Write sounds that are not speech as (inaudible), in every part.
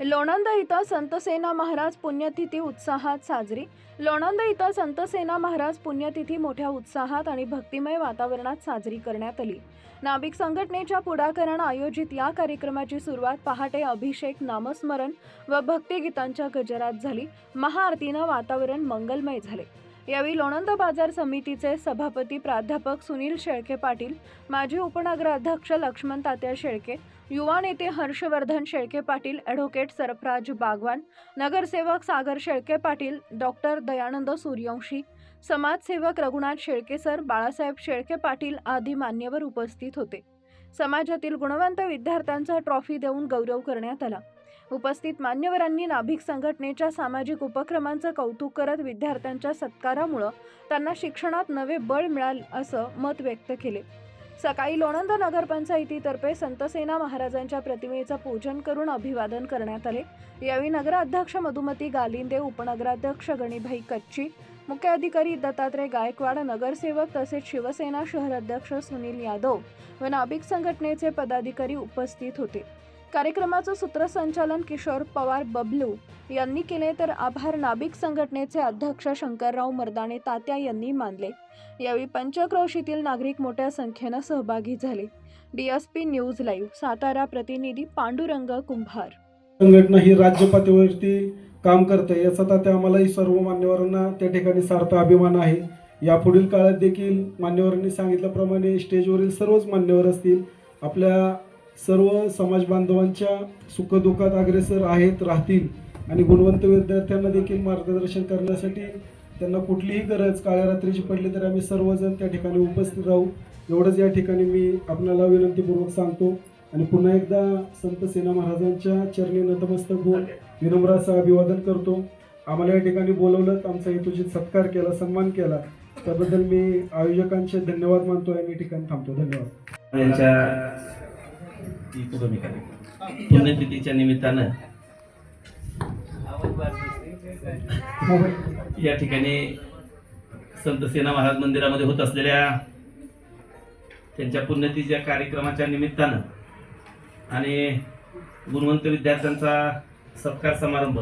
लोणंद इथं संतसेना महाराज पुण्यतिथी उत्साहात साजरी. लोणंद इथं संतसेना महाराज पुण्यतिथी मोठ्या उत्साहात आणि भक्तिमय वातावरणात साजरी करण्यात आली. नाभिक संघटनेच्या पुढाकारानं आयोजित या कार्यक्रमाची सुरुवात पहाटे अभिषेक नामस्मरण व भक्तिगीतांच्या गजरात झाली. महाआरतीनं वातावरण मंगलमय झाले. यावेळी लोणंद बाजार समितीचे सभापती प्राध्यापक सुनील शेळके पाटील माजी उपनगराध्यक्ष लक्ष्मण तात्या शेळके युवा नेते हर्षवर्धन शेळके पाटील ॲडव्होकेट सरफराज बागवान नगरसेवक सागर शेळके पाटील डॉक्टर दयानंद सूर्यवंशी समाजसेवक रघुनाथ शेळके सर बाळासाहेब शेळके पाटील आदी मान्यवर उपस्थित होते. समाजातील गुणवंत विद्यार्थ्यांचा ट्रॉफी देऊन गौरव करण्यात आला. उपस्थित मान्यवरांनी नाभिक संघटनेच्या सामाजिक उपक्रमांचं कौतुक करत विद्यार्थ्यांच्या सत्कारामुळं त्यांना शिक्षणात नवे बळ मिळाल असं मत व्यक्त केले. सकाळी लोणंद नगरपंचायतीतर्फे संतसेना महाराजांच्या प्रतिमेचं पूजन करून अभिवादन करण्यात आले. यावेळी नगराध्यक्ष मधुमती गालिंदे उपनगराध्यक्ष गणिभाई कच्ची मुख्य अधिकारी दत्तात्रय गायकवाड नगरसेवक तसेच शिवसेना शहराध्यक्ष सुनील यादव व नाभिक संघटनेचे पदाधिकारी उपस्थित होते. कार्यक्रमाचं सूत्रसंचालन किशोर पवार बबलू यांनी केले तर आभार नाभिक संघटनेचे अध्यक्ष शंकरराव मर्दाने तात्या यांनी मानले. यावेळी पंचक्रोशीतील नागरिक मोठ्या संख्येनं सहभागी झाले. डीएसपी न्यूज लाईव्ह सातारा प्रतिनिधी पांडुरंग कुंभार. संघटना ही राज्य पातळीवरती काम करते याचा तात्या आम्हालाही सर्व मान्यवरांना त्या ठिकाणी सार्थ अभिमान आहे. यापुढील काळात देखील मान्यवरांनी सांगितल्याप्रमाणे स्टेजवरील सर्वच मान्यवर असतील. आपल्या सर्व समाज बांधवांच्या सुखदुःखात अग्रेसर आहेत राहतील. आणि गुणवंत विद्यार्थ्यांना देखील मार्गदर्शन करण्यासाठी त्यांना कुठलीही गरज काळ्या रात्रीची पडली तर आम्ही सर्वजण त्या ठिकाणी उपस्थित राहू. एवढंच या ठिकाणी मी आपल्याला विनंतीपूर्वक सांगतो. आणि पुन्हा एकदा संत सेना महाराजांच्या चरणी नतमस्तक होऊन विनम्र असं अभिवादन करतो. आम्हाला या ठिकाणी बोलवलं आमचा हेतूचित सत्कार केला सन्मान केला. त्याबद्दल मी आयोजकांचे धन्यवाद मानतो आणि या ठिकाणी थांबतो. धन्यवाद. पुण्यतिथीच्या निमित्तानं या ठिकाणी संत सेना महाराज मंदिरामध्ये होत असलेल्या त्यांच्या पुण्यतिथीच्या कार्यक्रमाच्या निमित्तानं आणि गुणवंत विद्यार्थ्यांचा सत्कार समारंभ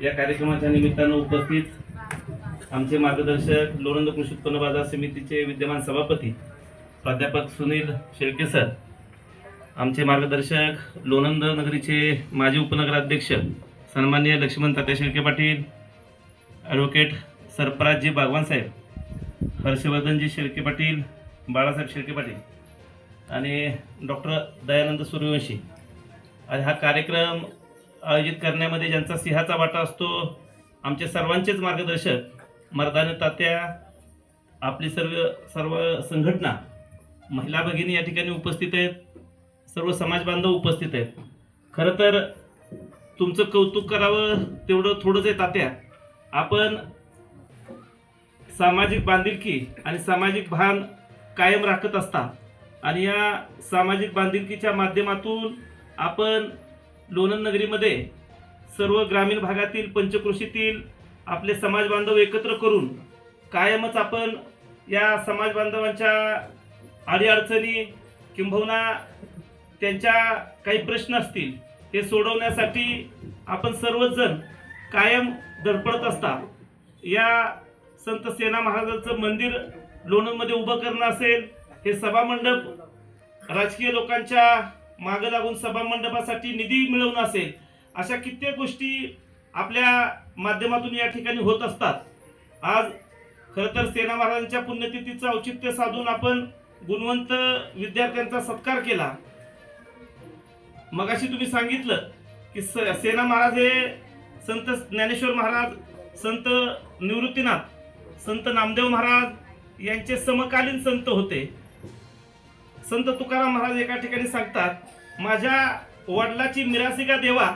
या कार्यक्रमाच्या निमित्तानं उपस्थित आमचे मार्गदर्शक लोणंद कृषी उत्पन्न बाजार समितीचे विद्यमान सभापती प्राध्यापक सुनील शेळके सर आमचे मार्गदर्शक लोणंद नगरीचे माजी उपनगराध्यक्ष सन्मान्य लक्ष्मण तात्या शेळके पाटील ॲडव्होकेट सरपराजजी बागवान साहेब हर्षवर्धनजी शेळके पाटील बाळासाहेब शेळके पाटील आणि डॉक्टर दयानंद सूर्यवंशी. आणि हा कार्यक्रम आयोजित करण्यामध्ये ज्यांचा सिंहाचा वाटा असतो आमचे सर्वांचेच मार्गदर्शक मर्दाने तात्या आपली सर्व सर्व संघटना महिला भगिनी या ठिकाणी उपस्थित आहेत. सर्व समाज बांधव उपस्थित आहेत. खरं तर तुमचं कौतुक करावं तेवढं थोडंच आहे तात्या. आपण सामाजिक बांधिलकी आणि सामाजिक भान कायम राखत असता आणि या सामाजिक बांधिलकीच्या माध्यमातून आपण लोणंद नगरीमध्ये सर्व ग्रामीण भागातील पंचकृषीतील आपले समाज बांधव एकत्र करून कायमच आपण या समाज बांधवांच्या अडीअडचणी किंबहुना त्यांच्या काही प्रश्न असतील ते सोडवण्यासाठी आपण सर्वजण कायम धडपडत असता. या संत सेना महाराजांचं मंदिर लोणंदमध्ये उभं करणं असेल हे सभामंडप राजकीय लोकांच्या मागं लागून सभामंडपासाठी निधी मिळवणं असेल अशा कित्येक गोष्टी आपल्या माध्यमातून या ठिकाणी होत असतात. आज खरं तर सेना महाराजांच्या पुण्यतिथीचं औचित्य साधून आपण गुणवंत विद्यार्थ्यांचा सत्कार केला. मगाशी तुम्ही सांगितलं की स सेना महाराज हे संत ज्ञानेश्वर महाराज संत निवृत्तीनाथ संत नामदेव महाराज यांचे समकालीन संत होते. संत तुकाराम महाराज एका ठिकाणी सांगतात माझ्या वडिलाची मिरासिका देवा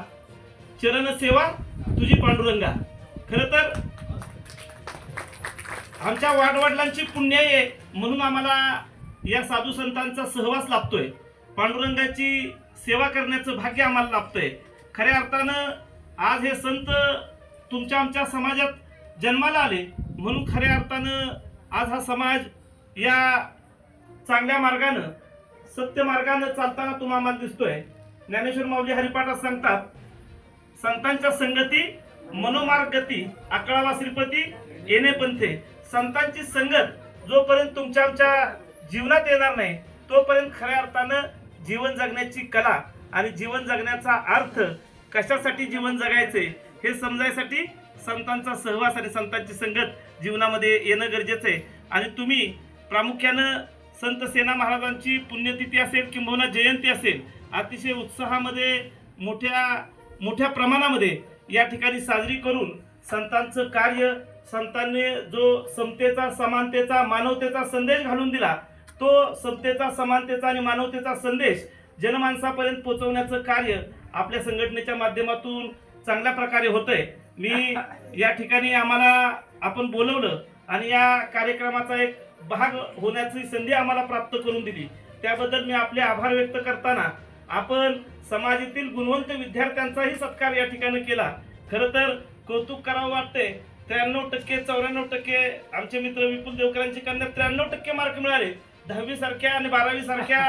चरण सेवा तुझी पांडुरंगा. खरं तर आमच्या वाडवडिलांची पुण्य आहे म्हणून आम्हाला या साधू संतांचा सहवास लाभतोय. पांडुरंगाची सेवा करण्याचं भाग्य आम्हाला लाभतंय. खऱ्या अर्थानं आज हे संत तुमच्या आमच्या समाजात जन्माला आले. म्हणून खऱ्या अर्थानं आज हा समाज या चांगल्या मार्गानं सत्य मार्गानं चालताना तुम्हाला आम्हाला दिसतोय. ज्ञानेश्वर माऊली हरिपाठात सांगतात संतांच्या संगती मनोमार्ग गती अकळावा श्रीपती येणे पंथे. संतांची संगत जोपर्यंत तुमच्या आमच्या जीवनात येणार नाही तोपर्यंत खऱ्या अर्थानं जीवन जगण्याची कला आणि जीवन जगण्याचा अर्थ कशासाठी जीवन जगायचे हे समजायसाठी संतांचा सहवास आणि संतांची संगत जीवनामध्ये येणं गरजेचं आहे. आणि तुम्ही प्रामुख्यानं संत सेना महाराजांची पुण्यतिथी असेल किंबहुना जयंती असेल अतिशय उत्साहामध्ये मोठ्या मोठ्या प्रमाणामध्ये या ठिकाणी साजरी करून संतांचं कार्य संतांनी जो समतेचा समानतेचा मानवतेचा संदेश घालून दिला तो समतेचा समानतेचा आणि मानवतेचा संदेश जनमानसापर्यंत पोहोचवण्याचं कार्य आपल्या संघटनेच्या माध्यमातून चांगल्या प्रकारे होतंय. मी (laughs) या ठिकाणी आम्हाला आपण बोलवलं आणि या कार्यक्रमाचा एक भाग होण्याची संधी आम्हाला प्राप्त करून दिली. त्याबद्दल मी आपले आभार व्यक्त करताना आपण समाजातील गुणवंत विद्यार्थ्यांचाही सत्कार या ठिकाणी केला. खरं तर कौतुक करावं वाटतंय. त्र्याण्णव टक्के चौऱ्याण्णव टक्के आमचे मित्र विपुल देवकरांची कन्या त्र्याण्णव टक्के मार्क मिळाले. दहावी सारख्या आणि बारावी सारख्या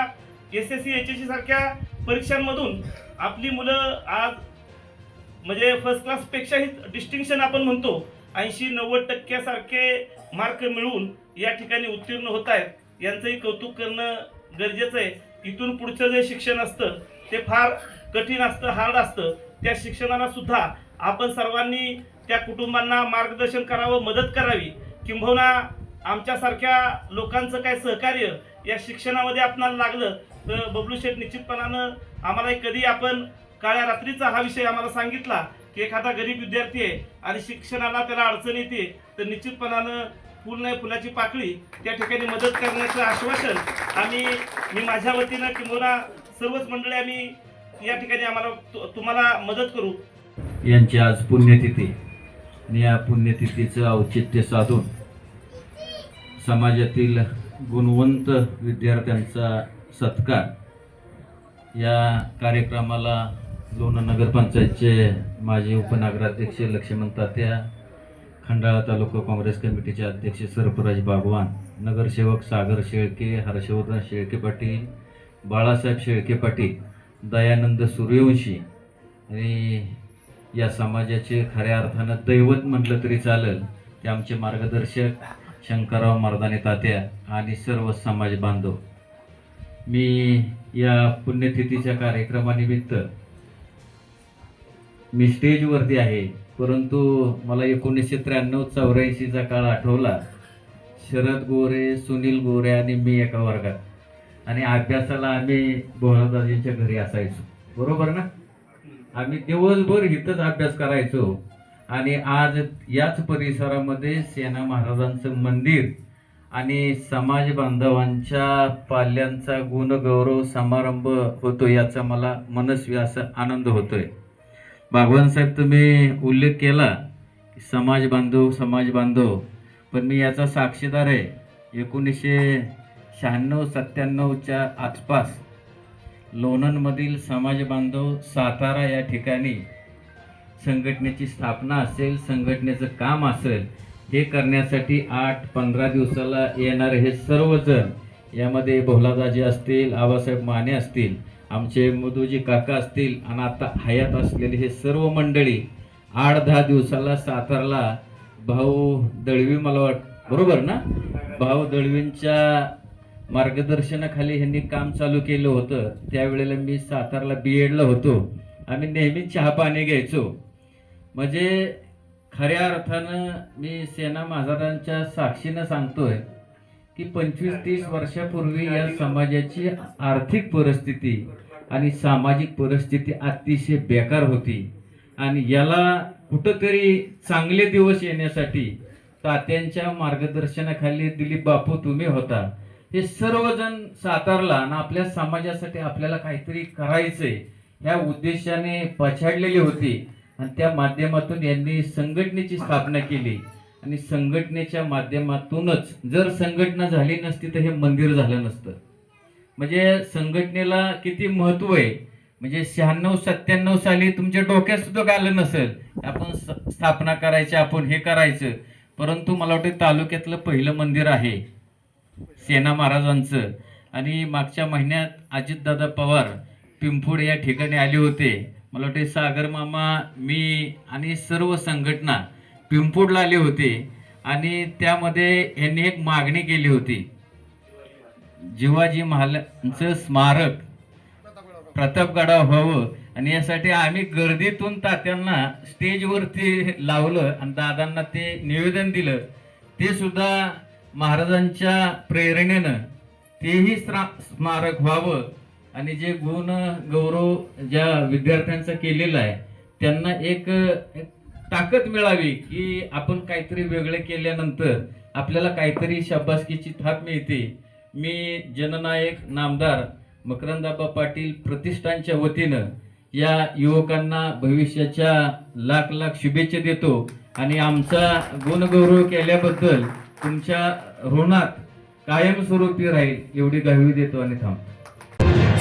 S S C H S C सारख्या परीक्षांमधून आपली मुलं आज म्हणजे फर्स्ट क्लासपेक्षाही डिस्टिंक्शन आपण म्हणतो ऐंशी नव्वद टक्क्यासारखे मार्क मिळवून या ठिकाणी उत्तीर्ण होत आहेत. यांचंही कौतुक करणं गरजेचं आहे. इथून पुढचं जे शिक्षण असतं ते फार कठीण असतं हार्ड असतं. त्या शिक्षणाला सुद्धा आपण सर्वांनी त्या कुटुंबांना मार्गदर्शन करावं मदत करावी. किंबहुना आमच्यासारख्या लोकांचं काय सहकार्य या शिक्षणामध्ये आपणाला लागलं तर बबलू शेठ निश्चितपणानं आम्हाला कधी आपण काळ्या रात्रीचा हा विषय आम्हाला सांगितला की एखादा गरीब विद्यार्थी आहे आणि शिक्षणाला त्याला अडचण येते तर निश्चितपणानं फुल नाही फुलाची पाकळी त्या ठिकाणी मदत करण्याचं आश्वासन आम्ही मी माझ्या वतीनं किंवा सर्वच मंडळी आम्ही या ठिकाणी आम्हाला तुम्हाला मदत करू. यांची आज पुण्यतिथी. आणि या पुण्यतिथीचं औचित्य साधून समाजातील गुणवंत विद्यार्थ्यांचा सत्कार. या कार्यक्रमाला लोणार नगरपंचायतचे माजी उपनगराध्यक्ष लक्ष्मण तात्या खंडाळा तालुका काँग्रेस कमिटीचे अध्यक्ष सरफराज बागवान नगरसेवक सागर शेळके हर्षवर्धन शेळके पाटील बाळासाहेब शेळके पाटील दयानंद सूर्यवंशी आणि या समाजाचे खऱ्या अर्थानं दैवत म्हटलं तरी चालेल ते आमचे मार्गदर्शक शंकरराव मर्दाने तात्या आणि सर्व समाज बांधव. मी या पुण्यतिथीच्या कार्यक्रमानिमित्त मी स्टेजवरती आहे परंतु मला एकोणीसशे त्र्याण्णव चौऱ्याऐंशीचा काळ आठवला. शरद गोरे सुनील गोरे आणि मी एका वर्गात. आणि अभ्यासाला आम्ही बोहरादाजींच्या घरी असायचो. बरोबर ना? आम्ही दिवसभर इथंच अभ्यास करायचो. आणि आज याच परिसरामध्ये सेना महाराजांचं मंदिर आणि समाज बांधवांच्या पाल्यांचा गुणगौरव समारंभ होतो याचा मला मनस्वी असा आनंद होतोय. बागवान साहेब तुम्ही उल्लेख केला समाज बांधव समाज बांधव पण मी याचा साक्षीदार आहे. एकोणीसशे शहाण्णव सत्त्याण्णवच्या आसपास लोणंदमधील समाज बांधव सातारा या ठिकाणी संघटनेची स्थापना असेल संघटनेचं काम असेल हे करण्यासाठी आठ पंधरा दिवसाला येणारे हे सर्वजण यामध्ये भोलादाजी असतील आबासाहेब माने असतील आमचे मधुजी काका असतील आणि आता हयात असलेले हे सर्व मंडळी आठ दहा दिवसाला सातारला भाऊ दळवी मला वाट बरोबर ना? भाऊ दळवींच्या मार्गदर्शनाखाली ह्यांनी काम चालू केलं होतं. त्यावेळेला मी सातारला बी एडला होतो. आम्ही नेहमी चहा पाणी घ्यायचो. म्हणजे खऱ्या अर्थानं मी सेना महाराजांच्या साक्षीनं सांगतोय की पंचवीस तीस वर्षापूर्वी या समाजाची आर्थिक परिस्थिती आणि सामाजिक परिस्थिती अतिशय बेकार होती. आणि याला कुठंतरी चांगले दिवस येण्यासाठी तात्यांच्या मार्गदर्शनाखाली दिलीप बापू तुम्ही होता. हे सर्वजण सातारला आणि आपल्या समाजासाठी आपल्याला काहीतरी करायचंय ह्या उद्देशाने पछाडलेली होती. आणि त्या माध्यमातून यांनी संघटनेची स्थापना केली. आणि संघटनेच्या माध्यमातूनच जर संघटना झाली नसती तर हे मंदिर झालं नसतं. म्हणजे संघटनेला किती महत्त्व आहे? म्हणजे शहाण्णव सत्त्याण्णव साली तुमच्या डोक्यात सुद्धा आलं नसेल? आपण स्थापना करायची आपण हे करायचं. परंतु मला वाटतं तालुक्यातलं पहिलं मंदिर आहे सेना महाराजांचं. आणि मागच्या महिन्यात अजितदादा पवार पिंफोड या ठिकाणी आले होते. मला वाटते सागर मामा मी आणि सर्व संघटना पिंपोडला आले होते आणि त्यामध्ये यांनी एक मागणी केली होती. जिवाजी महालांचं स्मारक प्रतापगडा व्हावं आणि यासाठी आम्ही गर्दीतून तात्यांना स्टेजवरती लावलं आणि दादांना ते निवेदन दिलं. ते सुद्धा महाराजांच्या प्रेरणेनं तेही स्मारक व्हावं. आणि जे गुण गौरव ज्या विद्यार्थ्यांचा केलेला आहे त्यांना एक एक ताकद मिळावी की आपण काहीतरी वेगळे केल्यानंतर आपल्याला काहीतरी शाबासकीची थाप मिळते. मी जननायक नामदार मकरंदाबा पाटील प्रतिष्ठानच्या वतीनं या युवकांना भविष्याच्या लाख लाख शुभेच्छा देतो. आणि आमचा गुणगौरव केल्याबद्दल तुमच्या ऋणात कायमस्वरूपी राहील एवढी ग्वाही देतो आणि थांबतो.